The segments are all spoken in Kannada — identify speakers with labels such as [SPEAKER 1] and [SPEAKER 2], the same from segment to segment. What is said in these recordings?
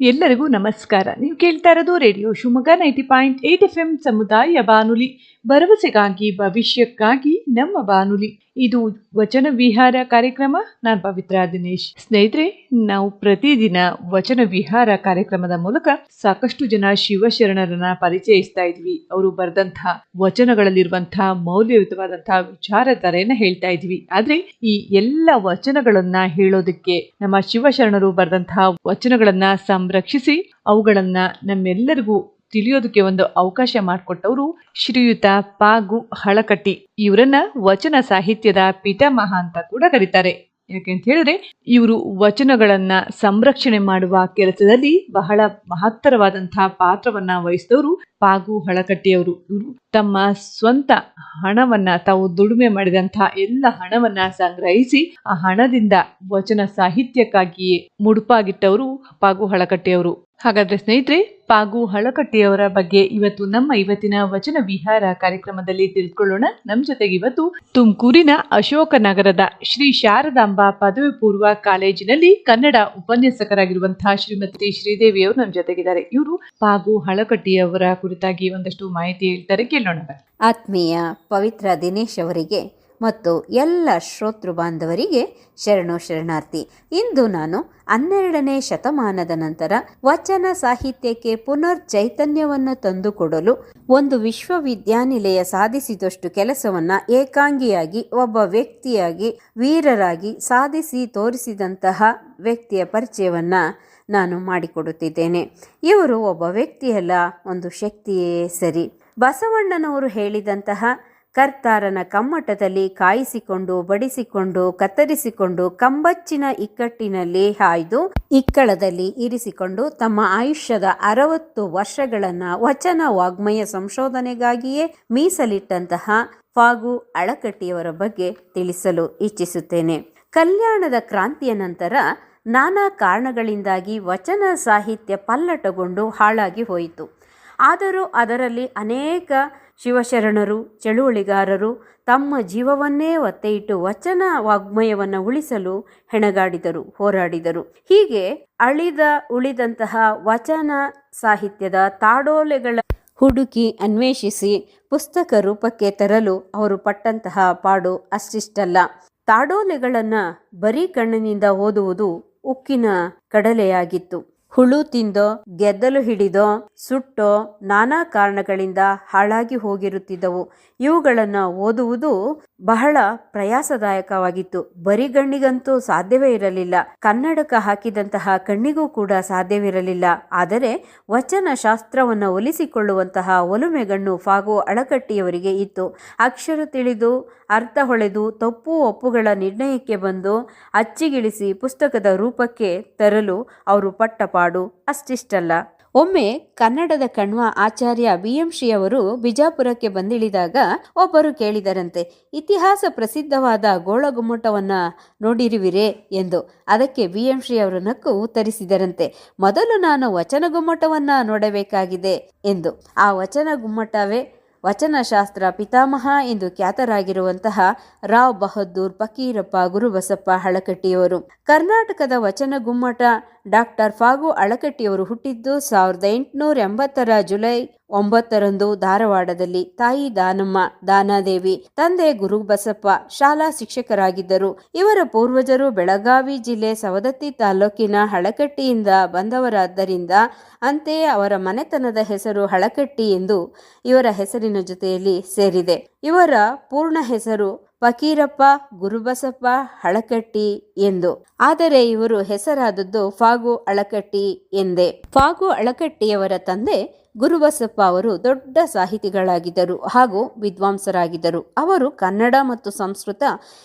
[SPEAKER 1] ಎಲ್ಲರಿಗೂ ನಮಸ್ಕಾರ. ನೀವು ಕೇಳ್ತಾ ಇರೋದು radio Shivamogga ninety point eight F M ಸಮುದಾಯ ಬಾನುಲಿ. ಭರವಸೆಗಾಗಿ, ಭವಿಷ್ಯಕ್ಕಾಗಿ ನಮ್ಮ ಬಾನುಲಿ. ಇದು ವಚನ ವಿಹಾರ ಕಾರ್ಯಕ್ರಮ. ನಾನು ಪವಿತ್ರ ದಿನೇಶ್. ಸ್ನೇಹಿತರೆ, ನಾವು ಪ್ರತಿದಿನ ವಚನ ವಿಹಾರ ಕಾರ್ಯಕ್ರಮದ ಮೂಲಕ ಸಾಕಷ್ಟು ಜನ ಶಿವಶರಣರನ್ನ ಪರಿಚಯಿಸ್ತಾ ಇದ್ವಿ. ಅವರು ಬರೆದಂತಹ ವಚನಗಳಲ್ಲಿರುವಂತಹ ಮೌಲ್ಯಯುತವಾದಂತಹ ವಿಚಾರಧಾರೆಯನ್ನ ಹೇಳ್ತಾ ಇದ್ವಿ. ಆದ್ರೆ ಈ ಎಲ್ಲ ವಚನಗಳನ್ನ ಹೇಳೋದಕ್ಕೆ ನಮ್ಮ ಶಿವಶರಣರು ಬರೆದಂತಹ ವಚನಗಳನ್ನ ಸಂರಕ್ಷಿಸಿ ಅವುಗಳನ್ನ ನಮ್ಮೆಲ್ಲರಿಗೂ ತಿಳಿಯೋದಕ್ಕೆ ಒಂದು ಅವಕಾಶ ಮಾಡಿಕೊಟ್ಟವರು ಶ್ರೀಯುತ ಪಾಗು ಹಳಕಟ್ಟಿ. ಇವರನ್ನ ವಚನ ಸಾಹಿತ್ಯದ ಪಿತಾಮಹ ಅಂತ ಕೂಡ ಕರೀತಾರೆ. ಯಾಕೆಂತ ಹೇಳಿದ್ರೆ ಇವರು ವಚನಗಳನ್ನು ಸಂರಕ್ಷಣೆ ಮಾಡುವ ಕೆಲಸದಲ್ಲಿ ಬಹಳ ಮಹತ್ತರವಾದಂತಹ ಪಾತ್ರವನ್ನ ವಹಿಸಿದವರು ಪಾಗು ಹಳಕಟ್ಟಿಯವರು. ಇವರು ತಮ್ಮ ಸ್ವಂತ ಹಣವನ್ನ ತಾವು ದುಡಿಮೆ ಮಾಡಿದಂತಹ ಎಲ್ಲ ಹಣವನ್ನ ಸಂಗ್ರಹಿಸಿ ಆ ಹಣದಿಂದ ವಚನ ಸಾಹಿತ್ಯಕ್ಕಾಗಿಯೇ ಮುಡುಪಾಗಿಟ್ಟವರು ಪಾಗು ಹಳಕಟ್ಟಿಯವರು. ಹಾಗಾದ್ರೆ ಸ್ನೇಹಿತರೆ, ಪಾಗು ಹಳಕಟ್ಟಿಯವರ ಬಗ್ಗೆ ಇವತ್ತು ನಮ್ಮ ಇವತ್ತಿನ ವಚನ ವಿಹಾರ ಕಾರ್ಯಕ್ರಮದಲ್ಲಿ ತಿಳ್ಕೊಳ್ಳೋಣ ನಮ್ಮ ಜೊತೆಗೆ ಇವತ್ತು ತುಮಕೂರಿನ ಅಶೋಕನಗರದ ಶ್ರೀ ಶಾರದಾಂಬಾ ಪದವಿ ಪೂರ್ವ ಕಾಲೇಜಿನಲ್ಲಿ ಕನ್ನಡ ಉಪನ್ಯಾಸಕರಾಗಿರುವಂತಹ ಶ್ರೀಮತಿ ಶ್ರೀದೇವಿ ಅವರು ನಮ್ಮ ಜೊತೆಗಿದ್ದಾರೆ. ಇವರು ಪಾಗು ಹಳಕಟ್ಟಿಯವರ ಕುರಿತಾಗಿ ಒಂದಷ್ಟು ಮಾಹಿತಿ ಹೇಳ್ತಾರೆ. ಕೇಳೋಣ
[SPEAKER 2] ಆತ್ಮೀಯ ಪವಿತ್ರ ದಿನೇಶ್ ಅವರಿಗೆ ಮತ್ತು ಎಲ್ಲ ಶ್ರೋತೃ ಬಾಂಧವರಿಗೆ ಶರಣು ಶರಣಾರ್ಥಿ. ಇಂದು ನಾನು ಹನ್ನೆರಡನೇ ಶತಮಾನದ ನಂತರ ವಚನ ಸಾಹಿತ್ಯಕ್ಕೆ ಪುನರ್ ಚೈತನ್ಯವನ್ನು ತಂದುಕೊಡಲು ಒಂದು ವಿಶ್ವವಿದ್ಯಾನಿಲಯ ಸಾಧಿಸಿದಷ್ಟು ಕೆಲಸವನ್ನು ಏಕಾಂಗಿಯಾಗಿ, ಒಬ್ಬ ವ್ಯಕ್ತಿಯಾಗಿ, ವೀರರಾಗಿ ಸಾಧಿಸಿ ತೋರಿಸಿದಂತಹ ವ್ಯಕ್ತಿಯ ಪರಿಚಯವನ್ನ ನಾನು ಮಾಡಿಕೊಡುತ್ತಿದ್ದೇನೆ. ಇವರು ಒಬ್ಬ ವ್ಯಕ್ತಿಯಲ್ಲ, ಒಂದು ಶಕ್ತಿಯೇ ಸರಿ. ಬಸವಣ್ಣನವರು ಹೇಳಿದಂತಹ ಕರ್ತಾರನ ಕಮ್ಮಟದಲ್ಲಿ ಕಾಯಿಸಿಕೊಂಡು, ಬಡಿಸಿಕೊಂಡು, ಕತ್ತರಿಸಿಕೊಂಡು, ಕಂಬಚ್ಚಿನ ಇಕ್ಕಟ್ಟಿನಲ್ಲಿ ಹಾಯ್ದು, ಇಕ್ಕಳದಲ್ಲಿ ಇರಿಸಿಕೊಂಡು ತಮ್ಮ ಆಯುಷ್ಯದ ಅರವತ್ತು ವರ್ಷಗಳನ್ನ ವಚನ ವಾಗ್ಮಯ ಸಂಶೋಧನೆಗಾಗಿಯೇ ಮೀಸಲಿಟ್ಟಂತಹ ಫಾಗು ಅಳಕಟ್ಟಿಯವರ ಬಗ್ಗೆ ತಿಳಿಸಲು ಇಚ್ಛಿಸುತ್ತೇನೆ. ಕಲ್ಯಾಣದ ಕ್ರಾಂತಿಯ ನಂತರ ನಾನಾ ಕಾರಣಗಳಿಂದಾಗಿ ವಚನ ಸಾಹಿತ್ಯ ಪಲ್ಲಟಗೊಂಡು ಹಾಳಾಗಿ ಹೋಯಿತು. ಆದರೂ ಅದರಲ್ಲಿ ಅನೇಕ ಶಿವಶರಣರು, ಚಳುವಳಿಗಾರರು ತಮ್ಮ ಜೀವವನ್ನೇ ಒತ್ತೆ ಇಟ್ಟು ವಚನ ವಾಗ್ಮಯವನ್ನು ಉಳಿಸಲು ಹೆಣಗಾಡಿದರು, ಹೋರಾಡಿದರು. ಹೀಗೆ ಅಳಿದ ಉಳಿದಂತಹ ವಚನ ಸಾಹಿತ್ಯದ ತಾಡೋಲೆಗಳ ಹುಡುಕಿ ಅನ್ವೇಷಿಸಿ ಪುಸ್ತಕ ರೂಪಕ್ಕೆ ತರಲು ಅವರು ಪಟ್ಟಂತಹ ಪಾಡು ಅಷ್ಟಿಷ್ಟಲ್ಲ. ತಾಡೋಲೆಗಳನ್ನು ಬರೀ ಕಣ್ಣಿನಿಂದ ಓದುವುದು ಉಕ್ಕಿನ ಕಡಲೆಯಾಗಿತ್ತು. ಹುಳು ತಿಂದೋ, ಗೆದ್ದಲು ಹಿಡಿದೋ, ಸುಟ್ಟೋ ನಾನಾ ಕಾರಣಗಳಿಂದ ಹಾಳಾಗಿ ಹೋಗಿರುತ್ತಿದ್ದವು. ಇವುಗಳನ್ನು ಓದುವುದು ಬಹಳ ಪ್ರಯಾಸದಾಯಕವಾಗಿತ್ತು. ಬರಿಗಣ್ಣಿಗಂತೂ ಸಾಧ್ಯವೇ ಇರಲಿಲ್ಲ. ಕನ್ನಡಕ ಹಾಕಿದಂತಹ ಕಣ್ಣಿಗೂ ಕೂಡ ಸಾಧ್ಯವಿರಲಿಲ್ಲ. ಆದರೆ ವಚನ ಶಾಸ್ತ್ರವನ್ನು ಒಲಿಸಿಕೊಳ್ಳುವಂತಹ ಒಲುಮೆಗಣ್ಣು ಫಾಗು ಅಳಕಟ್ಟಿಯವರಿಗೆ ಇತ್ತು. ಅಕ್ಷರ ತಿಳಿದು, ಅರ್ಥ ಹೊಳೆದು, ತಪ್ಪು ಒಪ್ಪುಗಳ ನಿರ್ಣಯಕ್ಕೆ ಬಂದು, ಅಚ್ಚಿಗಿಳಿಸಿ ಪುಸ್ತಕದ ರೂಪಕ್ಕೆ ತರಲು ಅವರು ಪಟ್ಟಪಾಡು ಅಷ್ಟಿಷ್ಟಲ್ಲ. ಒಮ್ಮೆ ಕನ್ನಡದ ಕಣ್ವ ಆಚಾರ್ಯ ಬಿ ಎಂ ಶ್ರೀ ಅವರು ಬಿಜಾಪುರಕ್ಕೆ ಬಂದಿಳಿದಾಗ ಒಬ್ಬರು ಕೇಳಿದರಂತೆ, ಇತಿಹಾಸ ಪ್ರಸಿದ್ಧವಾದ ಗೋಳಗುಮ್ಮಟವನ್ನು ನೋಡಿರುವಿರೇ ಎಂದು. ಅದಕ್ಕೆ ಬಿ ಎಂ ಶ್ರೀ ಅವರು ನಕ್ಕು ಉತ್ತರಿಸಿದರಂತೆ, ಮೊದಲು ನಾನು ವಚನ ಗುಮ್ಮಟವನ್ನ ನೋಡಬೇಕಾಗಿದೆ ಎಂದು. ಆ ವಚನ ಗುಮ್ಮಟವೇ ವಚನಶಾಸ್ತ್ರ ಪಿತಾಮಹ ಎಂದು ಖ್ಯಾತರಾಗಿರುವಂತಹ ರಾವ್ ಬಹದ್ದೂರ್ ಫಕೀರಪ್ಪ ಗುರುಬಸಪ್ಪ ಹಳಕಟ್ಟಿಯವರು. ಕರ್ನಾಟಕದ ವಚನ ಗುಮ್ಮಟ ಡಾಕ್ಟರ್ ಫಾಗು ಅಳಕಟ್ಟಿಯವರು ಹುಟ್ಟಿದ್ದು ಸಾವಿರದ ಎಂಟುನೂರ ಎಂಬತ್ತರ ಜುಲೈ ಒಂಬತ್ತರಂದು ಧಾರವಾಡದಲ್ಲಿ. ತಾಯಿ ದಾನಮ್ಮ, ದಾನಾದೇವಿ, ತಂದೆ ಗುರುಬಸಪ್ಪ ಶಾಲಾ ಶಿಕ್ಷಕರಾಗಿದ್ದರು. ಇವರ ಪೂರ್ವಜರು ಬೆಳಗಾವಿ ಜಿಲ್ಲೆ ಸವದತ್ತಿ ತಾಲೂಕಿನ ಹಳಕಟ್ಟಿಯಿಂದ ಬಂದವರಾದ್ದರಿಂದ ಅಂತೆಯೇ ಅವರ ಮನೆತನದ ಹೆಸರು ಹಳಕಟ್ಟಿ ಎಂದು ಇವರ ಹೆಸರಿನ ಜೊತೆಯಲ್ಲಿ ಸೇರಿದೆ. ಇವರ ಪೂರ್ಣ ಹೆಸರು ಫಕೀರಪ್ಪ, ಗುರುಬಸಪ್ಪ ಹಳಕಟ್ಟಿ ಎಂದು. ಆದರೆ ಇವರು ಹೆಸರಾದದ್ದು ಫಾಗು ಅಳಕಟ್ಟಿ ಎಂದೇ. ಫಾಗು ಅಳಕಟ್ಟಿಯವರ ತಂದೆ ಗುರುಬಸಪ್ಪ ಅವರು ದೊಡ್ಡ ಸಾಹಿತಿಗಳಾಗಿದ್ದರು ಹಾಗೂ ವಿದ್ವಾಂಸರಾಗಿದ್ದರು. ಅವರು ಕನ್ನಡ ಮತ್ತು ಸಂಸ್ಕೃತ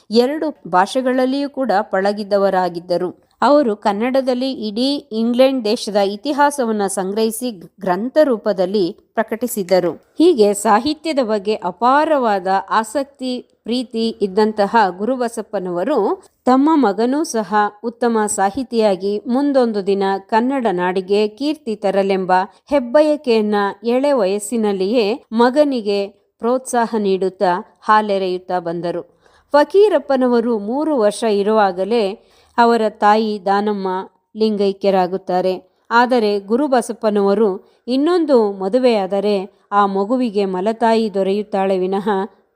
[SPEAKER 2] ಎರಡು ಭಾಷೆಗಳಲ್ಲಿಯೂ ಕೂಡ ಪಳಗಿದ್ದವರಾಗಿದ್ದರು. ಅವರು ಕನ್ನಡದಲ್ಲಿ ಇಡೀ ಇಂಗ್ಲೆಂಡ್ ದೇಶದ ಇತಿಹಾಸವನ್ನು ಸಂಗ್ರಹಿಸಿ ಗ್ರಂಥ ರೂಪದಲ್ಲಿ ಪ್ರಕಟಿಸಿದ್ದರು. ಹೀಗೆ ಸಾಹಿತ್ಯದ ಬಗ್ಗೆ ಅಪಾರವಾದ ಆಸಕ್ತಿ, ಪ್ರೀತಿ ಇದ್ದಂತಹ ಗುರುಬಸಪ್ಪನವರು ತಮ್ಮ ಮಗನೂ ಸಹ ಉತ್ತಮ ಸಾಹಿತಿಯಾಗಿ ಮುಂದೊಂದು ದಿನ ಕನ್ನಡ ನಾಡಿಗೆ ಕೀರ್ತಿ ತರಲೆಂಬ ಹೆಬ್ಬಯಕೆಯನ್ನ ಎಳೆ ವಯಸ್ಸಿನಲ್ಲಿಯೇ ಮಗನಿಗೆ ಪ್ರೋತ್ಸಾಹ ನೀಡುತ್ತಾ ಹಾಲೆರೆಯುತ್ತಾ ಬಂದರು. ಫಕೀರಪ್ಪನವರು ಮೂರು ವರ್ಷ ಇರುವಾಗಲೇ ಅವರ ತಾಯಿ ದಾನಮ್ಮ ಲಿಂಗೈಕ್ಯರಾಗುತ್ತಾರೆ. ಆದರೆ ಗುರುಬಸಪ್ಪನವರು ಇನ್ನೊಂದು ಮದುವೆಯಾದರೆ ಆ ಮಗುವಿಗೆ ಮಲತಾಯಿ ದೊರೆಯುತ್ತಾಳೆ ವಿನಃ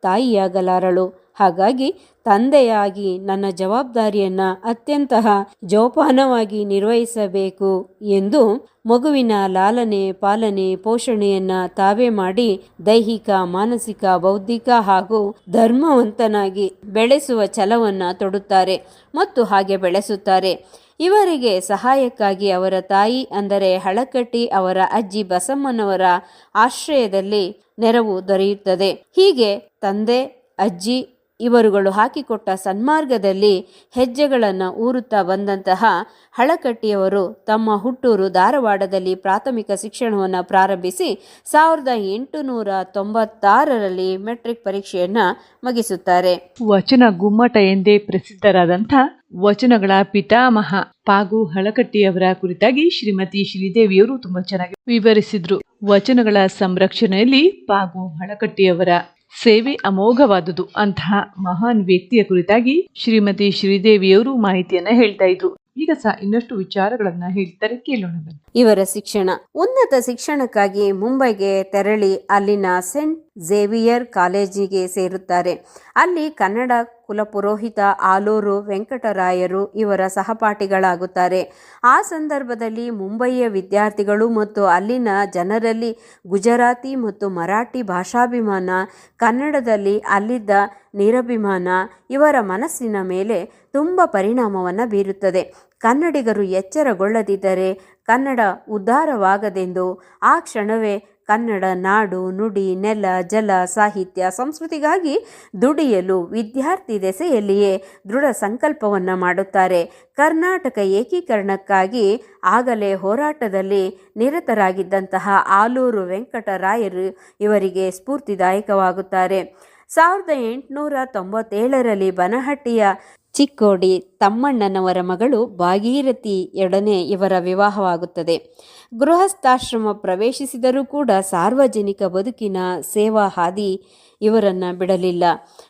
[SPEAKER 2] ತಾಯಿಯಾಗಲಾರಳು. ಹಾಗಾಗಿ ತಂದೆಯಾಗಿ ನನ್ನ ಜವಾಬ್ದಾರಿಯನ್ನು ಅತ್ಯಂತ ಜೋಪಾನವಾಗಿ ನಿರ್ವಹಿಸಬೇಕು ಎಂದು ಮಗುವಿನ ಲಾಲನೆ, ಪಾಲನೆ, ಪೋಷಣೆಯನ್ನ ತಾವೇ ಮಾಡಿ ದೈಹಿಕ, ಮಾನಸಿಕ, ಬೌದ್ಧಿಕ ಹಾಗೂ ಧರ್ಮವಂತನಾಗಿ ಬೆಳೆಸುವ ಛಲವನ್ನು ತೊಡುತ್ತಾರೆ ಮತ್ತು ಹಾಗೆ ಬೆಳೆಸುತ್ತಾರೆ. ಇವರಿಗೆ ಸಹಾಯಕ್ಕಾಗಿ ಅವರ ತಾಯಿ ಅಂದರೆ ಹಳಕಟ್ಟಿ ಅವರ ಅಜ್ಜಿ ಬಸಮ್ಮನವರ ಆಶ್ರಯದಲ್ಲಿ ನೆರವು ದೊರೆಯುತ್ತದೆ. ಹೀಗೆ ತಂದೆ, ಅಜ್ಜಿ ಇವರುಗಳು ಹಾಕಿಕೊಟ್ಟ ಸನ್ಮಾರ್ಗದಲ್ಲಿ ಹೆಜ್ಜೆಗಳನ್ನು ಊರುತ್ತಾ ಬಂದಂತಹ ಹಳಕಟ್ಟಿಯವರು ತಮ್ಮ ಹುಟ್ಟೂರು ಧಾರವಾಡದಲ್ಲಿ ಪ್ರಾಥಮಿಕ ಶಿಕ್ಷಣವನ್ನು ಪ್ರಾರಂಭಿಸಿ ಸಾವಿರದ ಎಂಟುನೂರ ತೊಂಬತ್ತಾರರಲ್ಲಿ ಮೆಟ್ರಿಕ್ ಪರೀಕ್ಷೆಯನ್ನು ಮುಗಿಸುತ್ತಾರೆ.
[SPEAKER 1] ವಚನ ಗುಮ್ಮಟ ಎಂದೇ ಪ್ರಸಿದ್ಧರಾದಂಥ ವಚನಗಳ ಪಿತಾಮಹ ಪಾಗು ಹಳಕಟ್ಟಿಯವರ ಕುರಿತಾಗಿ ಶ್ರೀಮತಿ ಶ್ರೀದೇವಿಯವರು ತುಂಬಾ ಚೆನ್ನಾಗಿ ವಿವರಿಸಿದ್ರು. ವಚನಗಳ ಸಂರಕ್ಷಣೆಯಲ್ಲಿ ಪಾಗು ಹಳಕಟ್ಟಿಯವರ ಸೇವೆ ಅಮೋಘವಾದುದು ಅಂತಹ ಮಹಾನ್ ವ್ಯಕ್ತಿಯ ಕುರಿತಾಗಿ ಶ್ರೀಮತಿ ಶ್ರೀದೇವಿಯವರು ಮಾಹಿತಿಯನ್ನ ಹೇಳ್ತಾ ಇದ್ರು. ಈಗ ಸಹ ಇನ್ನಷ್ಟು ವಿಚಾರಗಳನ್ನ ಹೇಳ್ತಾರೆ, ಕೇಳೋಣ
[SPEAKER 2] ಇವರ ಶಿಕ್ಷಣ. ಉನ್ನತ ಶಿಕ್ಷಣಕ್ಕಾಗಿ ಮುಂಬೈಗೆ ತೆರಳಿ ಅಲ್ಲಿನ ಸೆಂಟ್ ಝೇವಿಯರ್ ಕಾಲೇಜಿಗೆ ಸೇರುತ್ತಾರೆ. ಅಲ್ಲಿ ಕನ್ನಡ ಕುಲಪುರೋಹಿತ ಆಲೂರು ವೆಂಕಟರಾಯರು ಇವರ ಸಹಪಾಠಿಗಳಾಗುತ್ತಾರೆ. ಆ ಸಂದರ್ಭದಲ್ಲಿ ಮುಂಬಯಿಯ ವಿದ್ಯಾರ್ಥಿಗಳು ಮತ್ತು ಅಲ್ಲಿನ ಜನರಲ್ಲಿ ಗುಜರಾತಿ ಮತ್ತು ಮರಾಠಿ ಭಾಷಾಭಿಮಾನ, ಕನ್ನಡದಲ್ಲಿ ಅಲ್ಲಿದ್ದ ನಿರಭಿಮಾನ, ಇವರ ಮನಸ್ಸಿನ ಮೇಲೆ ತುಂಬ ಪರಿಣಾಮವನ್ನು ಬೀರುತ್ತದೆ. ಕನ್ನಡಿಗರು ಎಚ್ಚರಗೊಳ್ಳದಿದ್ದರೆ ಕನ್ನಡ ಉದ್ಧಾರವಾಗದೆಂದು ಆ ಕ್ಷಣವೇ ಕನ್ನಡ, ನಾಡು, ನುಡಿ, ನೆಲ, ಜಲ, ಸಾಹಿತ್ಯ ಸಂಸ್ಕೃತಿಗಾಗಿ ದುಡಿಯಲು ವಿದ್ಯಾರ್ಥಿ ದೆಸೆಯಲ್ಲಿಯೇ ದೃಢ ಸಂಕಲ್ಪವನ್ನು ಮಾಡುತ್ತಾರೆ. ಕರ್ನಾಟಕ ಏಕೀಕರಣಕ್ಕಾಗಿ ಆಗಲೇ ಹೋರಾಟದಲ್ಲಿ ನಿರತರಾಗಿದ್ದಂತಹ ಆಲೂರು ವೆಂಕಟರಾಯರು ಇವರಿಗೆ ಸ್ಫೂರ್ತಿದಾಯಕವಾಗುತ್ತಾರೆ. ಸಾವಿರದ ಎಂಟುನೂರ ತೊಂಬತ್ತೇಳರಲ್ಲಿ ಬನಹಟ್ಟಿಯ ಚಿಕ್ಕೋಡಿ ತಮ್ಮಣ್ಣನವರ ಮಗಳು ಭಾಗೀರಥಿಯೊಡನೆ ಇವರ ವಿವಾಹವಾಗುತ್ತದೆ. ಗೃಹಸ್ಥಾಶ್ರಮ ಪ್ರವೇಶಿಸಿದರೂ ಕೂಡ ಸಾರ್ವಜನಿಕ ಬದುಕಿನ ಸೇವಾ ಹಾದಿ ಇವರನ್ನು ಬಿಡಲಿಲ್ಲ.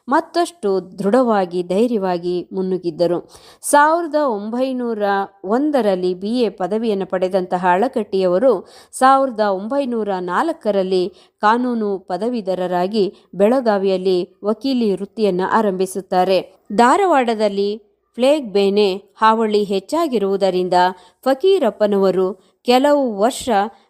[SPEAKER 2] ಮತ್ತಷ್ಟು ದೃಢವಾಗಿ, ಧೈರ್ಯವಾಗಿ ಮುನ್ನುಗ್ಗಿದ್ದರು. ಸಾವಿರದ ಒಂಬೈನೂರ ಒಂದರಲ್ಲಿ ಬಿ. ಎ. ಪದವಿಯನ್ನು ಪಡೆದಂತಹ ಅಳಕಟ್ಟಿಯವರು ಸಾವಿರದ ಒಂಬೈನೂರ ನಾಲ್ಕರಲ್ಲಿ ಕಾನೂನು ಪದವೀಧರರಾಗಿ ಬೆಳಗಾವಿಯಲ್ಲಿ ವಕೀಲಿ ವೃತ್ತಿಯನ್ನು ಆರಂಭಿಸುತ್ತಾರೆ. ಧಾರವಾಡದಲ್ಲಿ ಪ್ಲೇಗ್ ಬೇನೆ ಹಾವಳಿ ಹೆಚ್ಚಾಗಿರುವುದರಿಂದ ಫಕೀರಪ್ಪನವರು ಕೆಲವು ವರ್ಷ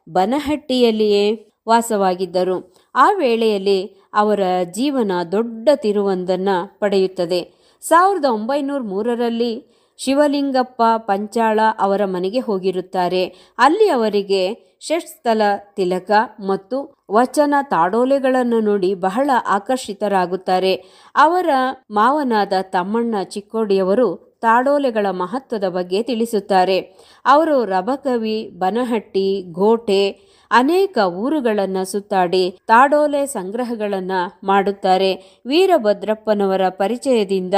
[SPEAKER 2] ಬನಹಟ್ಟಿಯಲ್ಲಿಯೇ ವಾಸವಾಗಿದ್ದರು. ಆ ವೇಳೆಯಲ್ಲಿ ಅವರ ಜೀವನ ದೊಡ್ಡ ತಿರುವೊಂದನ್ನು ಪಡೆಯುತ್ತದೆ. ಸಾವಿರದ ಒಂಬೈನೂರ ಮೂರರಲ್ಲಿ ಶಿವಲಿಂಗಪ್ಪ ಪಂಚಾಳ ಅವರ ಮನೆಗೆ ಹೋಗಿರುತ್ತಾರೆ. ಅಲ್ಲಿ ಅವರಿಗೆ ಷಟ್ಸ್ಥಲ ತಿಲಕ ಮತ್ತು ವಚನ ತಾಡೋಲೆಗಳನ್ನು ನೋಡಿ ಬಹಳ ಆಕರ್ಷಿತರಾಗುತ್ತಾರೆ. ಅವರ ಮಾವನಾದ ತಮ್ಮಣ್ಣ ಚಿಕ್ಕೋಡಿಯವರು ತಾಡೋಲೆಗಳ ಮಹತ್ವದ ಬಗ್ಗೆ ತಿಳಿಸುತ್ತಾರೆ. ಅವರು ರಬಕವಿ, ಬನಹಟ್ಟಿ, ಗೋಟೆ ಅನೇಕ ಊರುಗಳನ್ನು ಸುತ್ತಾಡಿ ತಾಡೋಲೆ ಸಂಗ್ರಹಗಳನ್ನು ಮಾಡುತ್ತಾರೆ. ವೀರಭದ್ರಪ್ಪನವರ ಪರಿಚಯದಿಂದ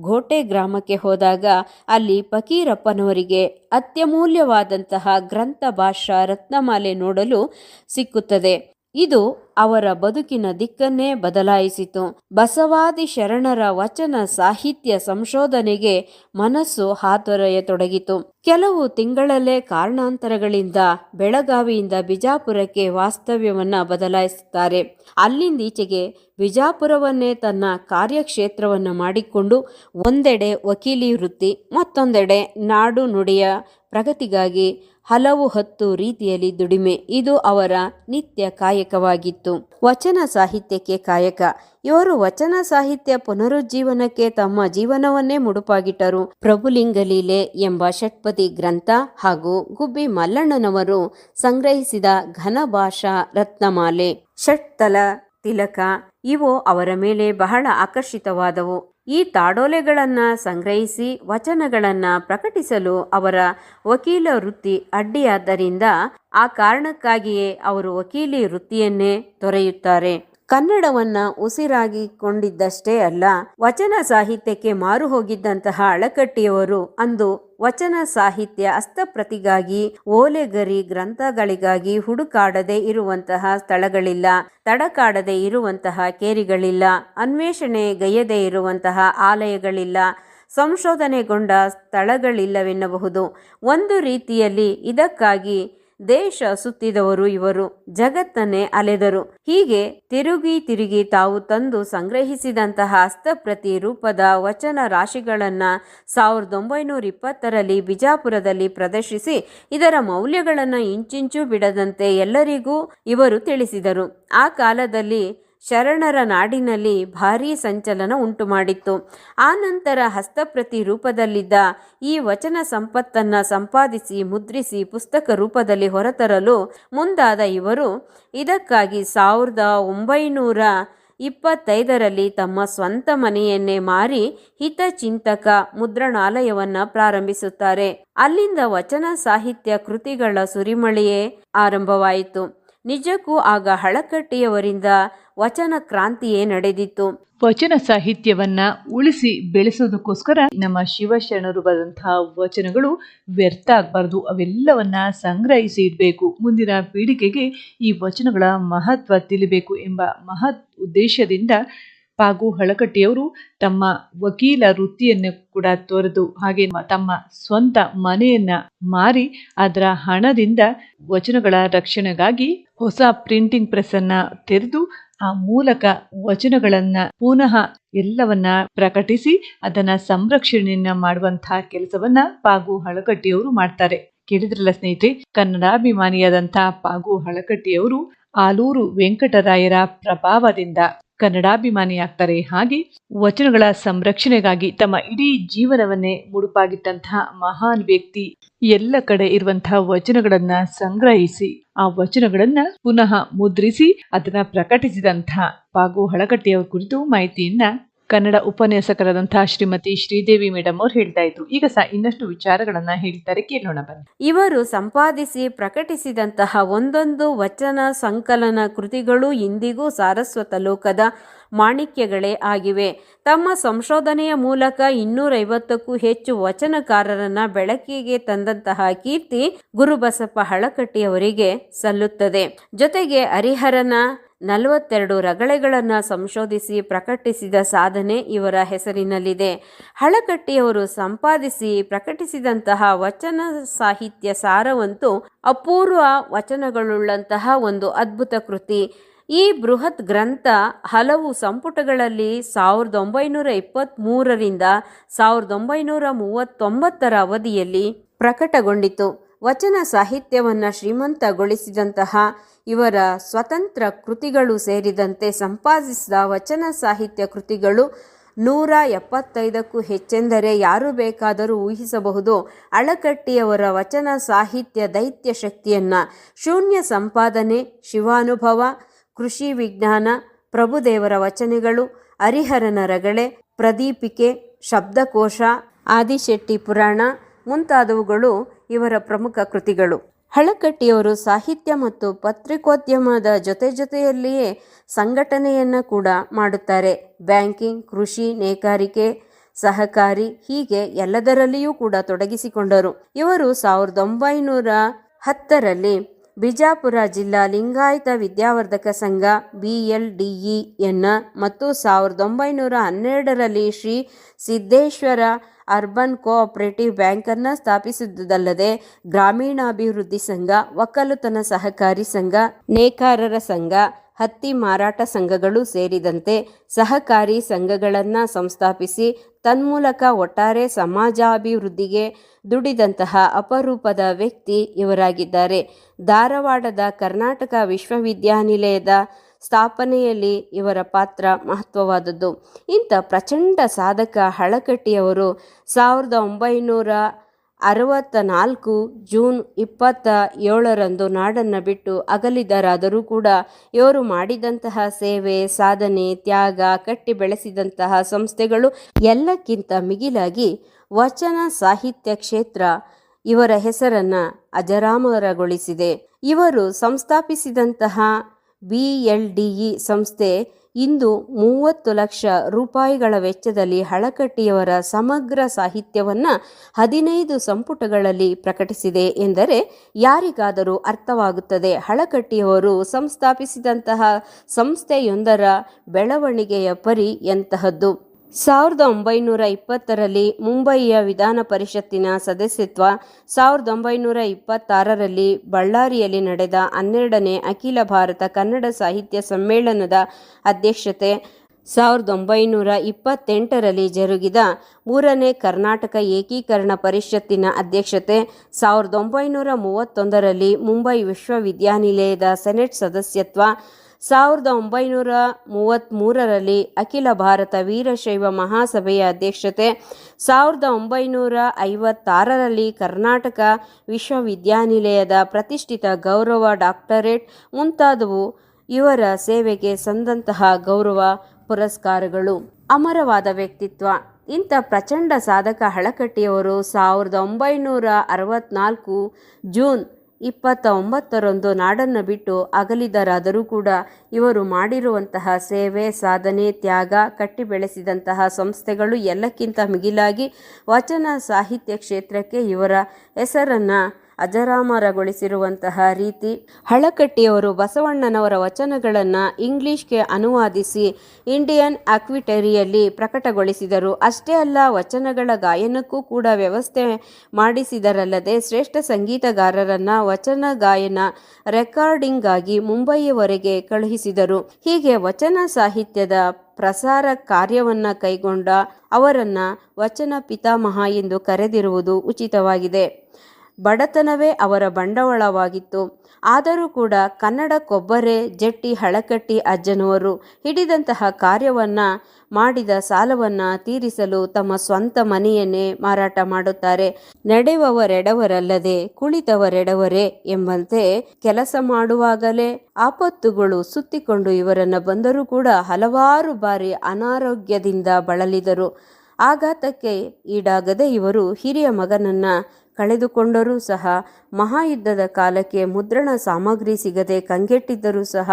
[SPEAKER 2] ಘೋಟೆ ಗ್ರಾಮಕ್ಕೆ ಹೋದಾಗ ಅಲ್ಲಿ ಫಕೀರಪ್ಪನವರಿಗೆ ಅತ್ಯಮೂಲ್ಯವಾದಂತಹ ಗ್ರಂಥ ಭಾಷಾ ರತ್ನಮಾಲೆ ನೋಡಲು ಸಿಕ್ಕುತ್ತದೆ. ಇದು ಅವರ ಬದುಕಿನ ದಿಕ್ಕನ್ನೇ ಬದಲಾಯಿಸಿತು. ಬಸವಾದಿ ಶರಣರ ವಚನ ಸಾಹಿತ್ಯ ಸಂಶೋಧನೆಗೆ ಮನಸ್ಸು ಹಾತೊರೆಯತೊಡಗಿತು. ಕೆಲವು ತಿಂಗಳಲ್ಲೇ ಕಾರಣಾಂತರಗಳಿಂದ ಬೆಳಗಾವಿಯಿಂದ ಬಿಜಾಪುರಕ್ಕೆ ವಾಸ್ತವ್ಯವನ್ನ ಬದಲಾಯಿಸುತ್ತಾರೆ. ಅಲ್ಲಿಂದೀಚೆಗೆ ಬಿಜಾಪುರವನ್ನೇ ತನ್ನ ಕಾರ್ಯಕ್ಷೇತ್ರವನ್ನು ಮಾಡಿಕೊಂಡು ಒಂದೆಡೆ ವಕೀಲಿ ವೃತ್ತಿ, ಮತ್ತೊಂದೆಡೆ ನಾಡು ನುಡಿಯ ಪ್ರಗತಿಗಾಗಿ ಹಲವು ಹತ್ತು ರೀತಿಯಲ್ಲಿ ದುಡಿಮೆ. ಇದು ಅವರ ನಿತ್ಯ ಕಾಯಕವಾಗಿತ್ತು. ವಚನ ಸಾಹಿತ್ಯಕ್ಕೆ ಕಾಯಕ. ಇವರು ವಚನ ಸಾಹಿತ್ಯ ಪುನರುಜ್ಜೀವನಕ್ಕೆ ತಮ್ಮ ಜೀವನವನ್ನೇ ಮುಡುಪಾಗಿಟ್ಟರು. ಪ್ರಭುಲಿಂಗಲೀಲೆ ಎಂಬ ಷಟ್ಪದಿ ಗ್ರಂಥ ಹಾಗೂ ಗುಬ್ಬಿ ಮಲ್ಲಣ್ಣನವರು ಸಂಗ್ರಹಿಸಿದ ಘನಭಾಷಾ ರತ್ನಮಾಲೆ. ಷಟ್ತಲ ತಿಲಕ. ಇವು ಅವರ ಮೇಲೆ ಬಹಳ ಆಕರ್ಷಿತವಾದವು. ಈ ತಾಡೋಲೆಗಳನ್ನು ಸಂಗ್ರಹಿಸಿ ವಚನಗಳನ್ನು ಪ್ರಕಟಿಸಲು ಅವರ ವಕೀಲ ವೃತ್ತಿ ಅಡ್ಡಿಯಾದ್ದರಿಂದ ಆ ಕಾರಣಕ್ಕಾಗಿಯೇ ಅವರು ವಕೀಲಿ ವೃತ್ತಿಯನ್ನೇ ತೊರೆಯುತ್ತಾರೆ. ಕನ್ನಡವನ್ನ ಉಸಿರಾಗಿಕೊಂಡಿದ್ದಷ್ಟೇ ಅಲ್ಲ, ವಚನ ಸಾಹಿತ್ಯಕ್ಕೆ ಮಾರು ಹೋಗಿದ್ದಂತಹ ಅಳಕಟ್ಟಿಯವರು ಅಂದು ವಚನ ಸಾಹಿತ್ಯ ಹಸ್ತಪ್ರತಿಗಾಗಿ ಓಲೆಗರಿ ಗ್ರಂಥಗಳಿಗಾಗಿ ಹುಡುಕಾಡದೆ ಇರುವಂತಹ ಸ್ಥಳಗಳಿಲ್ಲ, ತಡಕಾಡದೆ ಇರುವಂತಹ ಕೇರಿಗಳಿಲ್ಲ, ಅನ್ವೇಷಣೆ ಗೈಯದೆ ಇರುವಂತಹ ಆಲಯಗಳಿಲ್ಲ, ಸಂಶೋಧನೆಗೊಂಡ ಸ್ಥಳಗಳಿಲ್ಲವೆನ್ನಬಹುದು. ಒಂದು ರೀತಿಯಲ್ಲಿ ಇದಕ್ಕಾಗಿ ದೇಶ ಸುತ್ತಿದವರು ಇವರು, ಜಗತ್ತನ್ನೇ ಅಲೆದರು. ಹೀಗೆ ತಿರುಗಿ ತಿರುಗಿ ತಾವು ತಂದು ಸಂಗ್ರಹಿಸಿದಂತಹ ಹಸ್ತಪ್ರತಿ ರೂಪದ ವಚನ ರಾಶಿಗಳನ್ನ ಸಾವಿರದ ಒಂಬೈನೂರ ಇಪ್ಪತ್ತರಲ್ಲಿ ಬಿಜಾಪುರದಲ್ಲಿ ಪ್ರದರ್ಶಿಸಿ, ಇದರ ಮೌಲ್ಯಗಳನ್ನು ಇಂಚಿಂಚು ಬಿಡದಂತೆ ಎಲ್ಲರಿಗೂ ಇವರು ತಿಳಿಸಿದರು. ಆ ಕಾಲದಲ್ಲಿ ಶರಣರ ನಾಡಿನಲ್ಲಿ ಭಾರೀ ಸಂಚಲನ ಉಂಟು ಮಾಡಿತ್ತು ಆ ನಂತರ ಹಸ್ತಪ್ರತಿ ರೂಪದಲ್ಲಿದ್ದ ಈ ವಚನ ಸಂಪತ್ತನ್ನು ಸಂಪಾದಿಸಿ ಮುದ್ರಿಸಿ ಪುಸ್ತಕ ರೂಪದಲ್ಲಿ ಹೊರತರಲು ಮುಂದಾದ ಇವರು ಇದಕ್ಕಾಗಿ ಸಾವಿರದ ಒಂಬೈನೂರ ಇಪ್ಪತ್ತೈದರಲ್ಲಿ ತಮ್ಮ ಸ್ವಂತ ಮನೆಯನ್ನೇ ಮಾರಿ ಹಿತಚಿಂತಕ ಮುದ್ರಣಾಲಯವನ್ನು ಪ್ರಾರಂಭಿಸುತ್ತಾರೆ. ಅಲ್ಲಿಂದ ವಚನ ಸಾಹಿತ್ಯ ಕೃತಿಗಳ ಸುರಿಮಳೆಯೇ ಆರಂಭವಾಯಿತು. ನಿಜಕ್ಕೂ ಆಗ ಹಳಕಟ್ಟಿಯವರಿಂದ ವಚನ ಕ್ರಾಂತಿಯೇ ನಡೆದಿತ್ತು.
[SPEAKER 1] ವಚನ ಸಾಹಿತ್ಯವನ್ನ ಉಳಿಸಿ ಬೆಳೆಸೋದಕ್ಕೋಸ್ಕರ ನಮ್ಮ ಶಿವಶರಣರು ಬರೆದಂತಹ ವಚನಗಳು ವ್ಯರ್ಥ ಆಗಬಾರ್ದು. ಅವೆಲ್ಲವನ್ನ ಸಂಗ್ರಹಿಸಿ ಇಡಬೇಕು. ಮುಂದಿನ ಪೀಳಿಗೆಗೆ ಈ ವಚನಗಳ ಮಹತ್ವ ತಿಳಿಬೇಕು ಎಂಬ ಮಹತ್ ಉದ್ದೇಶದಿಂದ ಪಾಗು ಹಳಕಟ್ಟಿಯವರು ತಮ್ಮ ವಕೀಲ ವೃತ್ತಿಯನ್ನು ಕೂಡ ತೊರೆದು ಹಾಗೆ ತಮ್ಮ ಸ್ವಂತ ಮನೆಯನ್ನ ಮಾರಿ ಅದರ ಹಣದಿಂದ ವಚನಗಳ ರಕ್ಷಣೆಗಾಗಿ ಹೊಸ ಪ್ರಿಂಟಿಂಗ್ ಪ್ರೆಸ್ ಅನ್ನ ತೆರೆದು ಆ ಮೂಲಕ ವಚನಗಳನ್ನ ಪುನಃ ಎಲ್ಲವನ್ನ ಪ್ರಕಟಿಸಿ ಅದನ್ನ ಸಂರಕ್ಷಣೆಯನ್ನ ಮಾಡುವಂತಹ ಕೆಲಸವನ್ನ ಪಾಗು ಹಳಕಟ್ಟಿಯವರು ಮಾಡ್ತಾರೆ. ಕೇಳಿದ್ರಲ್ಲ ಸ್ನೇಹಿತರೆ ಕನ್ನಡಾಭಿಮಾನಿಯಾದಂತಹ ಪಾಗು ಹಳಕಟ್ಟಿಯವರು ಆಲೂರು ವೆಂಕಟರಾಯರ ಪ್ರಭಾವದಿಂದ ಕನ್ನಡಾಭಿಮಾನಿಯಾಗ್ತಾರೆ. ಹಾಗೆ ವಚನಗಳ ಸಂರಕ್ಷಣೆಗಾಗಿ ತಮ್ಮ ಇಡೀ ಜೀವನವನ್ನೇ ಮುಡುಪಾಗಿಟ್ಟಂತಹ ಮಹಾನ್ ವ್ಯಕ್ತಿ ಎಲ್ಲ ಕಡೆ ಇರುವಂತಹ ವಚನಗಳನ್ನ ಸಂಗ್ರಹಿಸಿ, ಆ ವಚನಗಳನ್ನ ಪುನಃ ಮುದ್ರಿಸಿ, ಅದನ್ನ ಪ್ರಕಟಿಸಿದಂತಹ ಪಾಗು ಹಳಕಟ್ಟಿಯವರ ಕುರಿತು ಮಾಹಿತಿಯನ್ನ ಕನ್ನಡ ಉಪನ್ಯಾಸಕರಾದಂತಹ ಶ್ರೀಮತಿ ಶ್ರೀದೇವಿ ಮೇಡಮ್ ಅವ್ರು ಹೇಳ್ತಾ ಇದ್ರು. ಈಗ ಸಹ ಇನ್ನಷ್ಟು ವಿಚಾರಗಳನ್ನ ಹೇಳ್ತಾರೆ. ಕೇಳೋಣ ಬನ್ನಿ.
[SPEAKER 2] ಇವರು ಸಂಪಾದಿಸಿ ಪ್ರಕಟಿಸಿದಂತಹ ಒಂದೊಂದು ವಚನ ಸಂಕಲನ ಕೃತಿಗಳು ಇಂದಿಗೂ ಸಾರಸ್ವತ ಲೋಕದ ಮಾಣಿಕ್ಯಗಳೇ ಆಗಿವೆ. ತಮ್ಮ ಸಂಶೋಧನೆಯ ಮೂಲಕ ಇನ್ನೂರೈವತ್ತಕ್ಕೂ ಹೆಚ್ಚು ವಚನಕಾರರನ್ನ ಬೆಳಕಿಗೆ ತಂದಂತಹ ಕೀರ್ತಿ ಗುರುಬಸಪ್ಪ ಹಳಕಟ್ಟಿಯವರಿಗೆ ಸಲ್ಲುತ್ತದೆ. ಜೊತೆಗೆ ಹರಿಹರನ ನಲವತ್ತೆರಡು ರಗಳೆಗಳನ್ನು ಸಂಶೋಧಿಸಿ ಪ್ರಕಟಿಸಿದ ಸಾಧನೆ ಇವರ ಹೆಸರಿನಲ್ಲಿದೆ. ಹಳಕಟ್ಟಿಯವರು ಸಂಪಾದಿಸಿ ಪ್ರಕಟಿಸಿದಂತಹ ವಚನ ಸಾಹಿತ್ಯ ಸಾರವಂತೂ ಅಪೂರ್ವ ವಚನಗಳುಳ್ಳಂತಹ ಒಂದು ಅದ್ಭುತ ಕೃತಿ. ಈ ಬೃಹತ್ ಗ್ರಂಥ ಹಲವು ಸಂಪುಟಗಳಲ್ಲಿ ಸಾವಿರದ ಒಂಬೈನೂರ ಇಪ್ಪತ್ತ್ಮೂರರಿಂದ ಸಾವಿರದ ಒಂಬೈನೂರ ಮೂವತ್ತೊಂಬತ್ತರ ಅವಧಿಯಲ್ಲಿ ಪ್ರಕಟಗೊಂಡಿತು. ವಚನ ಸಾಹಿತ್ಯವನ್ನು ಶ್ರೀಮಂತಗೊಳಿಸಿದಂತಹ ಇವರ ಸ್ವತಂತ್ರ ಕೃತಿಗಳು ಸೇರಿದಂತೆ ಸಂಪಾದಿಸಿದ ವಚನ ಸಾಹಿತ್ಯ ಕೃತಿಗಳು ನೂರ ಎಪ್ಪತ್ತೈದಕ್ಕೂ ಹೆಚ್ಚೆಂದರೆ ಯಾರು ಬೇಕಾದರೂ ಊಹಿಸಬಹುದು. ಅಳಕಟ್ಟಿಯವರ ವಚನ ಸಾಹಿತ್ಯ ದೈತ್ಯ ಶಕ್ತಿಯನ್ನು ಶೂನ್ಯ ಸಂಪಾದನೆ, ಶಿವಾನುಭವ, ಕೃಷಿ ವಿಜ್ಞಾನ, ಪ್ರಭುದೇವರ ವಚನಗಳು, ಹರಿಹರನ ರಗಳೆ, ಪ್ರದೀಪಿಕೆ, ಶಬ್ದಕೋಶ, ಆದಿಶೆಟ್ಟಿ ಪುರಾಣ ಮುಂತಾದವುಗಳು ಇವರ ಪ್ರಮುಖ ಕೃತಿಗಳು. ಹಳಕಟ್ಟಿಯವರು ಸಾಹಿತ್ಯ ಮತ್ತು ಪತ್ರಿಕೋದ್ಯಮದ ಜೊತೆ ಜೊತೆಯಲ್ಲಿಯೇ ಸಂಘಟನೆಯನ್ನು ಕೂಡ ಮಾಡುತ್ತಾರೆ. ಬ್ಯಾಂಕಿಂಗ್, ಕೃಷಿ, ನೇಕಾರಿಕೆ, ಸಹಕಾರಿ ಹೀಗೆ ಎಲ್ಲದರಲ್ಲಿಯೂ ಕೂಡ ತೊಡಗಿಸಿಕೊಂಡರು. ಇವರು ಸಾವಿರದ ಒಂಬೈನೂರ ಹತ್ತರಲ್ಲಿ ಬಿಜಾಪುರ ಜಿಲ್ಲಾ ಲಿಂಗಾಯತ ವಿದ್ಯಾವರ್ಧಕ ಸಂಘ ಬಿ ಎಲ್ ಡಿ ಇ ಎನ್ನ ಮತ್ತು ಸಾವಿರದ ಒಂಬೈನೂರ ಹನ್ನೆರಡರಲ್ಲಿ ಶ್ರೀ ಸಿದ್ದೇಶ್ವರ ಅರ್ಬನ್ ಕೋಆಪರೇಟಿವ್ ಬ್ಯಾಂಕನ್ನು ಸ್ಥಾಪಿಸಿದುದಲ್ಲದೆ ಗ್ರಾಮೀಣಾಭಿವೃದ್ಧಿ ಸಂಘ, ಒಕ್ಕಲುತನ ಸಹಕಾರಿ ಸಂಘ, ನೇಕಾರರ ಸಂಘ, ಹತ್ತಿ ಮಾರಾಟ ಸಂಘಗಳು ಸೇರಿದಂತೆ ಸಹಕಾರಿ ಸಂಘಗಳನ್ನು ಸಂಸ್ಥಾಪಿಸಿ ತನ್ಮೂಲಕ ಒಟ್ಟಾರೆ ಸಮಾಜಾಭಿವೃದ್ಧಿಗೆ ದುಡಿದಂತಹ ಅಪರೂಪದ ವ್ಯಕ್ತಿ ಇವರಾಗಿದ್ದಾರೆ. ಧಾರವಾಡದ ಕರ್ನಾಟಕ ವಿಶ್ವವಿದ್ಯಾನಿಲಯದ ಸ್ಥಾಪನೆಯಲ್ಲಿ ಇವರ ಪಾತ್ರ ಮಹತ್ವವಾದದ್ದು. ಇಂಥ ಪ್ರಚಂಡ ಸಾಧಕ ಹಳಕಟ್ಟಿಯವರು ಸಾವಿರದ ಒಂಬೈನೂರ ಅರವತ್ತ ನಾಲ್ಕು ಜೂನ್ ಇಪ್ಪತ್ತ ಏಳರಂದು ನಾಡನ್ನು ಬಿಟ್ಟು ಅಗಲಿದರಾದರೂ ಕೂಡ ಇವರು ಮಾಡಿದಂತಹ ಸೇವೆ, ಸಾಧನೆ, ತ್ಯಾಗ, ಕಟ್ಟಿ ಬೆಳೆಸಿದಂತಹ ಸಂಸ್ಥೆಗಳು ಎಲ್ಲಕ್ಕಿಂತ ಮಿಗಿಲಾಗಿ ವಚನ ಸಾಹಿತ್ಯ ಕ್ಷೇತ್ರ ಇವರ ಹೆಸರನ್ನು ಅಜರಾಮರಗೊಳಿಸಿದೆ. ಇವರು ಸಂಸ್ಥಾಪಿಸಿದಂತಹ ಬಿ ಎಲ್ ಡಿ ಇ ಸಂಸ್ಥೆ ಇಂದು ಮೂವತ್ತು ಲಕ್ಷ ರೂಪಾಯಿಗಳ ವೆಚ್ಚದಲ್ಲಿ ಹಳಕಟ್ಟಿಯವರ ಸಮಗ್ರ ಸಾಹಿತ್ಯವನ್ನು ಹದಿನೈದು ಸಂಪುಟಗಳಲ್ಲಿ ಪ್ರಕಟಿಸಿದೆ ಎಂದರೆ ಯಾರಿಗಾದರೂ ಅರ್ಥವಾಗುತ್ತದೆ. ಹಳಕಟ್ಟಿಯವರು ಸಂಸ್ಥಾಪಿಸಿದಂತಹ ಸಂಸ್ಥೆಯೊಂದರ ಬೆಳವಣಿಗೆಯ ಪರಿ ಎಂತಹದ್ದು? ಸಾವಿರದ ಒಂಬೈನೂರ ಇಪ್ಪತ್ತರಲ್ಲಿ ಮುಂಬಯಿಯ ವಿಧಾನ ಪರಿಷತ್ತಿನ ಸದಸ್ಯತ್ವ ಸಾವಿರದ ಒಂಬೈನೂರ ಇಪ್ಪತ್ತಾರರಲ್ಲಿ ಬಳ್ಳಾರಿಯಲ್ಲಿ ನಡೆದ ಹನ್ನೆರಡನೇ ಅಖಿಲ ಭಾರತ ಕನ್ನಡ ಸಾಹಿತ್ಯ ಸಮ್ಮೇಳನದ ಅಧ್ಯಕ್ಷತೆ ಸಾವಿರದ ಒಂಬೈನೂರ ಇಪ್ಪತ್ತೆಂಟರಲ್ಲಿ ಜರುಗಿದ ಮೂರನೇ ಕರ್ನಾಟಕ ಏಕೀಕರಣ ಪರಿಷತ್ತಿನ ಅಧ್ಯಕ್ಷತೆ ಸಾವಿರದ ಒಂಬೈನೂರ ಮೂವತ್ತೊಂದರಲ್ಲಿ ಮುಂಬೈ ವಿಶ್ವವಿದ್ಯಾನಿಲಯದ ಸೆನೆಟ್ ಸದಸ್ಯತ್ವ ಸಾವಿರದ ಒಂಬೈನೂರ ಮೂವತ್ತ್ಮೂರರಲ್ಲಿ ಅಖಿಲ ಭಾರತ ವೀರಶೈವ ಮಹಾಸಭೆಯ ಅಧ್ಯಕ್ಷತೆ, ಸಾವಿರದ ಒಂಬೈನೂರ ಐವತ್ತಾರರಲ್ಲಿ ಕರ್ನಾಟಕ ವಿಶ್ವವಿದ್ಯಾನಿಲಯದ ಪ್ರತಿಷ್ಠಿತ ಗೌರವ ಡಾಕ್ಟರೇಟ್ ಮುಂತಾದವು ಇವರ ಸೇವೆಗೆ ಸಂದಂತಹ ಗೌರವ ಪುರಸ್ಕಾರಗಳು. ಅಮರವಾದ ವ್ಯಕ್ತಿತ್ವ. ಇಂಥ ಪ್ರಚಂಡ ಸಾಧಕ ಹಳಕಟ್ಟಿಯವರು ಸಾವಿರದ ಒಂಬೈನೂರ ಅರವತ್ನಾಲ್ಕು ಜೂನ್ ಇಪ್ಪತ್ತ ಒಂಬತ್ತರಂದು ನಾಡನ್ನು ಬಿಟ್ಟು ಅಗಲಿದರಾದರೂ ಕೂಡ ಇವರು ಮಾಡಿರುವಂತಹ ಸೇವೆ, ಸಾಧನೆ, ತ್ಯಾಗ ಕಟ್ಟಿ ಬೆಳೆಸಿದಂತಹ ಸಂಸ್ಥೆಗಳು ಎಲ್ಲಕ್ಕಿಂತ ಮಿಗಿಲಾಗಿ ವಚನ ಸಾಹಿತ್ಯ ಕ್ಷೇತ್ರಕ್ಕೆ ಇವರ ಹೆಸರನ್ನು ಅಜರಾಮರಗೊಳಿಸಿರುವಂತಹ ರೀತಿ ಹಳಕಟ್ಟಿಯವರು ಬಸವಣ್ಣನವರ ವಚನಗಳನ್ನು ಇಂಗ್ಲಿಷ್ಗೆ ಅನುವಾದಿಸಿ ಇಂಡಿಯನ್ ಆಕ್ವಿಟರಿಯಲ್ಲಿ ಪ್ರಕಟಗೊಳಿಸಿದರು. ಅಷ್ಟೇ ಅಲ್ಲ, ವಚನಗಳ ಗಾಯನಕ್ಕೂ ಕೂಡ ವ್ಯವಸ್ಥೆ ಮಾಡಿಸಿದರಲ್ಲದೆ ಶ್ರೇಷ್ಠ ಸಂಗೀತಗಾರರನ್ನು ವಚನ ಗಾಯನ ರೆಕಾರ್ಡಿಂಗಾಗಿ ಮುಂಬಯಿಯವರೆಗೆ ಕಳುಹಿಸಿದರು. ಹೀಗೆ ವಚನ ಸಾಹಿತ್ಯದ ಪ್ರಸಾರ ಕಾರ್ಯವನ್ನ ಕೈಗೊಂಡ ಅವರನ್ನು ವಚನ ಪಿತಾಮಹ ಎಂದು ಕರೆದಿರುವುದು ಉಚಿತವಾಗಿದೆ. ಬಡತನವೇ ಅವರ ಬಂಡವಾಳವಾಗಿತ್ತು. ಆದರೂ ಕೂಡ ಕನ್ನಡ ಕೊಬ್ಬರೆ ಜಟ್ಟಿ ಹಳಕಟ್ಟಿ ಅಜ್ಜನವರು ಹಿಡಿದಂತಹ ಕಾರ್ಯವನ್ನ ಮಾಡಿದ ಸಾಲವನ್ನ ತೀರಿಸಲು ತಮ್ಮ ಸ್ವಂತ ಮನೆಯನ್ನೇ ಮಾರಾಟ ಮಾಡುತ್ತಾರೆ. ನಡೆಯುವವರೆಡವರಲ್ಲದೆ ಕುಳಿತವರೆಡವರೇ ಎಂಬಂತೆ ಕೆಲಸ ಮಾಡುವಾಗಲೇ ಆಪತ್ತುಗಳು ಸುತ್ತಿಕೊಂಡು ಇವರನ್ನು ಬಂದರೂ ಕೂಡ ಹಲವಾರು ಬಾರಿ ಅನಾರೋಗ್ಯದಿಂದ ಬಳಲಿದರು. ಆಘಾತಕ್ಕೆ ಈಡಾಗದೆ ಇವರು ಹಿರಿಯ ಮಗನನ್ನ ಕಳೆದುಕೊಂಡರೂ ಸಹ ಮಹಾಯುದ್ಧದ ಕಾಲಕ್ಕೆ ಮುದ್ರಣ ಸಾಮಗ್ರಿ ಸಿಗದೆ ಕಂಗೆಟ್ಟಿದ್ದರೂ ಸಹ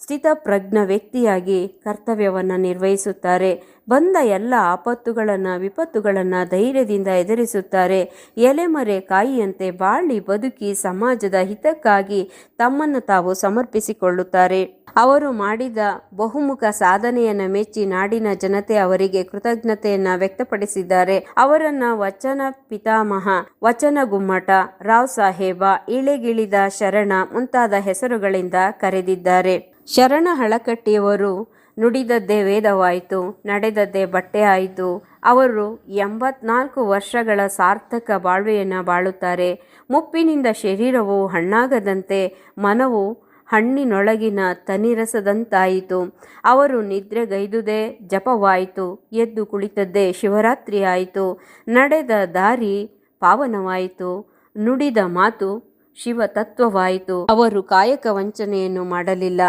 [SPEAKER 2] ಸ್ಥಿತಪ್ರಜ್ಞ ವ್ಯಕ್ತಿಯಾಗಿ ಕರ್ತವ್ಯವನ್ನು ನಿರ್ವಹಿಸುತ್ತಾರೆ. ಬಂದ ಎಲ್ಲ ಆಪತ್ತುಗಳನ್ನು, ವಿಪತ್ತುಗಳನ್ನು ಧೈರ್ಯದಿಂದ ಎದುರಿಸುತ್ತಾರೆ. ಎಲೆಮರೆ ಕಾಯಿಯಂತೆ ಬಾಳಿ ಬದುಕಿ ಸಮಾಜದ ಹಿತಕ್ಕಾಗಿ ತಮ್ಮನ್ನು ತಾವು ಸಮರ್ಪಿಸಿಕೊಳ್ಳುತ್ತಾರೆ. ಅವರು ಮಾಡಿದ ಬಹುಮುಖ ಸಾಧನೆಯನ್ನು ಮೆಚ್ಚಿ ನಾಡಿನ ಜನತೆ ಅವರಿಗೆ ಕೃತಜ್ಞತೆಯನ್ನ ವ್ಯಕ್ತಪಡಿಸಿದ್ದಾರೆ. ಅವರನ್ನ ವಚನ ಪಿತಾಮಹ, ವಚನ ಗುಮ್ಮಟ, ರಾವ್ ಸಾಹೇಬ, ಇಳೆಗಿಳಿದ ಶರಣ ಮುಂತಾದ ಹೆಸರುಗಳಿಂದ ಕರೆದಿದ್ದಾರೆ. ಶರಣ ಹಳಕಟ್ಟಿಯವರು ನುಡಿದದ್ದೇ ವೇದವಾಯಿತು, ನಡೆದದ್ದೇ ಬಟ್ಟೆ ಆಯಿತು. ಅವರು ಎಂಬತ್ನಾಲ್ಕು ವರ್ಷಗಳ ಸಾರ್ಥಕ ಬಾಳ್ವೆಯನ್ನು ಬಾಳುತ್ತಾರೆ. ಮುಪ್ಪಿನಿಂದ ಶರೀರವು ಹಣ್ಣಾಗದಂತೆ ಮನವು ಹಣ್ಣಿನೊಳಗಿನ ತನಿರಸದಂತಾಯಿತು. ಅವರು ನಿದ್ರೆಗೈದುದೇ ಜಪವಾಯಿತು, ಎದ್ದು ಕುಳಿತದ್ದೇ ಶಿವರಾತ್ರಿ ಆಯಿತು. ನಡೆದ ದಾರಿ ಪಾವನವಾಯಿತು, ನುಡಿದ ಮಾತು ಶಿವತತ್ವವಾಯಿತು. ಅವರು ಕಾಯಕ ವಂಚನೆಯನ್ನು ಮಾಡಲಿಲ್ಲ.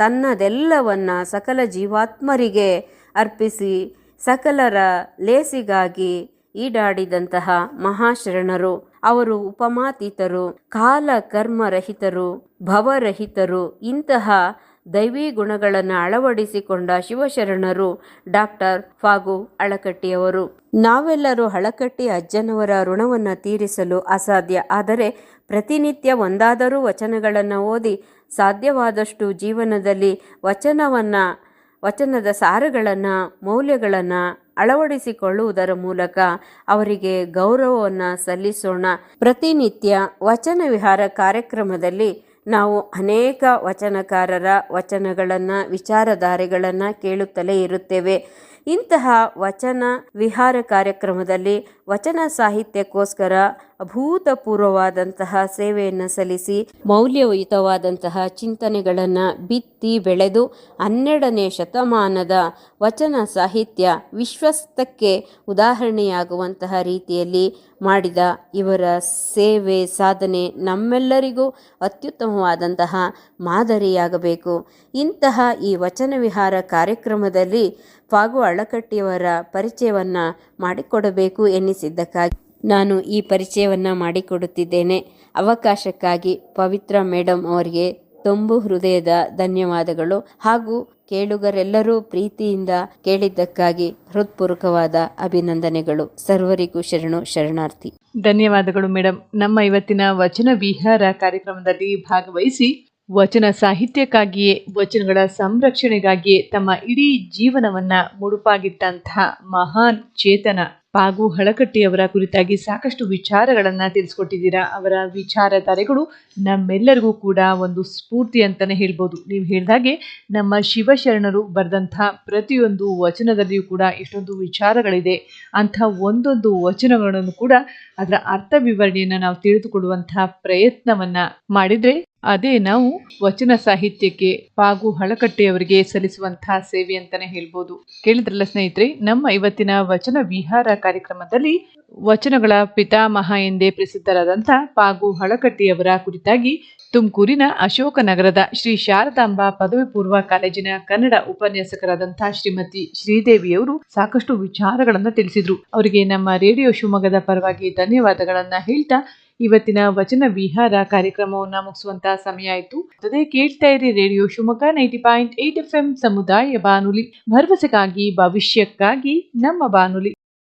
[SPEAKER 2] ತನ್ನದೆಲ್ಲವನ್ನ ಸಕಲ ಜೀವಾತ್ಮರಿಗೆ ಅರ್ಪಿಸಿ ಸಕಲರ ಲೇಸಿಗಾಗಿ ಈಡಾಡಿದಂತಹ ಮಹಾಶರಣರು. ಅವರು ಉಪಮಾತೀತರು ಕಾಲ ಕರ್ಮರಹಿತರು ಭವರಹಿತರು. ಇಂತಹ ದೈವಿ ಗುಣಗಳನ್ನು ಅಳವಡಿಸಿಕೊಂಡ ಶಿವಶರಣರು ಡಾಕ್ಟರ್ ಫಾಗು ಅಳಕಟ್ಟಿಯವರು. ನಾವೆಲ್ಲರೂ ಅಳಕಟ್ಟಿ ಅಜ್ಜನವರ ಋಣವನ್ನು ತೀರಿಸಲು ಅಸಾಧ್ಯ. ಆದರೆ ಪ್ರತಿನಿತ್ಯ ಒಂದಾದರೂ ವಚನಗಳನ್ನು ಓದಿ ಸಾಧ್ಯವಾದಷ್ಟು ಜೀವನದಲ್ಲಿ ವಚನವನ್ನು, ವಚನದ ಸಾರಗಳನ್ನು, ಮೌಲ್ಯಗಳನ್ನು ಅಳವಡಿಸಿಕೊಳ್ಳುವುದರ ಮೂಲಕ ಅವರಿಗೆ ಗೌರವವನ್ನು ಸಲ್ಲಿಸೋಣ. ಪ್ರತಿನಿತ್ಯ ವಚನ ವಿಹಾರ ಕಾರ್ಯಕ್ರಮದಲ್ಲಿ ನಾವು ಅನೇಕ ವಚನಕಾರರ ವಚನಗಳನ್ನು, ವಿಚಾರಧಾರೆಗಳನ್ನು ಕೇಳುತ್ತಲೇ ಇರುತ್ತೇವೆ. ಇಂತಹ ವಚನ ವಿಹಾರ ಕಾರ್ಯಕ್ರಮದಲ್ಲಿ ವಚನ ಸಾಹಿತ್ಯಕ್ಕೋಸ್ಕರ ಅಭೂತಪೂರ್ವವಾದಂತಹ ಸೇವೆಯನ್ನು ಸಲ್ಲಿಸಿ ಮೌಲ್ಯಯುತವಾದಂತಹ ಚಿಂತನೆಗಳನ್ನು ಬಿತ್ತಿ ಬೆಳೆದು ಹನ್ನೆರಡನೇ ಶತಮಾನದ ವಚನ ಸಾಹಿತ್ಯ ವಿಶ್ವಸ್ತಕ್ಕೆ ಉದಾಹರಣೆಯಾಗುವಂತಹ ರೀತಿಯಲ್ಲಿ ಮಾಡಿದ ಇವರ ಸೇವೆ ಸಾಧನೆ ನಮ್ಮೆಲ್ಲರಿಗೂ ಅತ್ಯುತ್ತಮವಾದಂತಹ ಮಾದರಿಯಾಗಬೇಕು. ಇಂತಹ ಈ ವಚನ ವಿಹಾರ ಕಾರ್ಯಕ್ರಮದಲ್ಲಿ ಫಾಗು ಅಳಕಟ್ಟಿಯವರ ಪರಿಚಯವನ್ನು ಮಾಡಿಕೊಡಬೇಕು ಎನ್ನಿಸಿದ್ದಕ್ಕಾಗಿ ನಾನು ಈ ಪರಿಚಯವನ್ನು ಮಾಡಿಕೊಡುತ್ತಿದ್ದೇನೆ. ಅವಕಾಶಕ್ಕಾಗಿ ಪವಿತ್ರ ಮೇಡಮ್ ಅವರಿಗೆ ತುಂಬು ಹೃದಯದ ಧನ್ಯವಾದಗಳು. ಹಾಗೂ ಕೇಳುಗರೆಲ್ಲರೂ ಪ್ರೀತಿಯಿಂದ ಕೇಳಿದ್ದಕ್ಕಾಗಿ ಹೃತ್ಪೂರ್ವಕವಾದ ಅಭಿನಂದನೆಗಳು. ಸರ್ವರಿಗೂ ಶರಣು ಶರಣಾರ್ಥಿ.
[SPEAKER 1] ಧನ್ಯವಾದಗಳು ಮೇಡಮ್ ನಮ್ಮ ಇವತ್ತಿನ ವಚನ ವಿಹಾರ ಕಾರ್ಯಕ್ರಮದಲ್ಲಿ ಭಾಗವಹಿಸಿ ವಚನ ಸಾಹಿತ್ಯಕ್ಕಾಗಿಯೇ, ವಚನಗಳ ಸಂರಕ್ಷಣೆಗಾಗಿಯೇ ತಮ್ಮ ಇಡೀ ಜೀವನವನ್ನ ಮುಡುಪಾಗಿಟ್ಟಂತಹ ಮಹಾನ್ ಚೇತನ ಪಾಗು ಹಳಕಟ್ಟಿಯವರ ಕುರಿತಾಗಿ ಸಾಕಷ್ಟು ವಿಚಾರಗಳನ್ನು ತಿಳಿಸ್ಕೊಟ್ಟಿದ್ದೀರಾ. ಅವರ ವಿಚಾರಧಾರೆಗಳು ನಮ್ಮೆಲ್ಲರಿಗೂ ಕೂಡ ಒಂದು ಸ್ಫೂರ್ತಿ ಅಂತಾನೆ ಹೇಳ್ಬೋದು. ನೀವು ಹೇಳಿದಾಗೆ ನಮ್ಮ ಶಿವಶರಣರು ಬರೆದಂತಹ ಪ್ರತಿಯೊಂದು ವಚನದಲ್ಲಿಯೂ ಕೂಡ ಎಷ್ಟೊಂದು ವಿಚಾರಗಳಿದೆ. ಅಂಥ ಒಂದೊಂದು ವಚನಗಳನ್ನು ಕೂಡ ಅದರ ಅರ್ಥ ವಿವರಣೆಯನ್ನು ನಾವು ತಿಳಿದುಕೊಳ್ಳುವಂತಹ ಪ್ರಯತ್ನವನ್ನ ಮಾಡಿದ್ರೆ ಅದೇ ನಾವು ವಚನ ಸಾಹಿತ್ಯಕ್ಕೆ ಪಾಗು ಹಳಕಟ್ಟೆಯವರಿಗೆ ಸಲ್ಲಿಸುವಂತಹ ಸೇವೆ ಅಂತಾನೆ ಹೇಳ್ಬೋದು. ಕೇಳಿದ್ರಲ್ಲ ಸ್ನೇಹಿತರೆ, ನಮ್ಮ ಇವತ್ತಿನ ವಚನ ವಿಹಾರ ಕಾರ್ಯಕ್ರಮದಲ್ಲಿ ವಚನಗಳ ಪಿತಾಮಹ ಎಂದೇ ಪ್ರಸಿದ್ಧರಾದಂಥ ಪಾಗು ಹಳಕಟ್ಟಿಯವರ ಕುರಿತಾಗಿ ತುಮಕೂರಿನ ಅಶೋಕನಗರದ ಶ್ರೀ ಶಾರದಾಂಬಾ ಪದವಿ ಪೂರ್ವ ಕಾಲೇಜಿನ ಕನ್ನಡ ಉಪನ್ಯಾಸಕರಾದಂತಹ ಶ್ರೀಮತಿ ಶ್ರೀದೇವಿಯವರು ಸಾಕಷ್ಟು ವಿಚಾರಗಳನ್ನು ತಿಳಿಸಿದ್ರು. ಅವರಿಗೆ ನಮ್ಮ ರೇಡಿಯೋ ಶಿವಮೊಗ್ಗದ ಪರವಾಗಿ ಧನ್ಯವಾದಗಳನ್ನು ಹೇಳ್ತಾ ಇವತ್ತಿನ ವಚನ ವಿಹಾರ ಕಾರ್ಯಕ್ರಮವನ್ನು ಮುಗಿಸುವಂತಹ ಸಮಯ ಆಯಿತು. ಅದೇ ಕೇಳ್ತಾ ಇರಿ radio Shivamogga ninety point eight F M ಸಮುದಾಯ ಬಾನುಲಿ. ಭರವಸೆಗಾಗಿ, ಭವಿಷ್ಯಕ್ಕಾಗಿ ನಮ್ಮ ಬಾನುಲಿ.